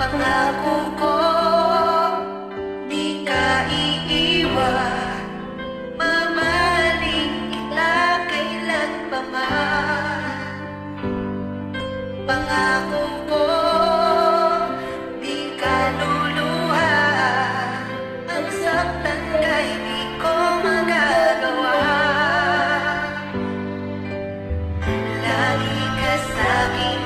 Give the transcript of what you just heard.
Pangako ko, di ka iiwan. Mamahalin kita kailan pa man. Pangako ko, di ka luluha Ang saktan kay di ko magagawa. Lagi ka sa aking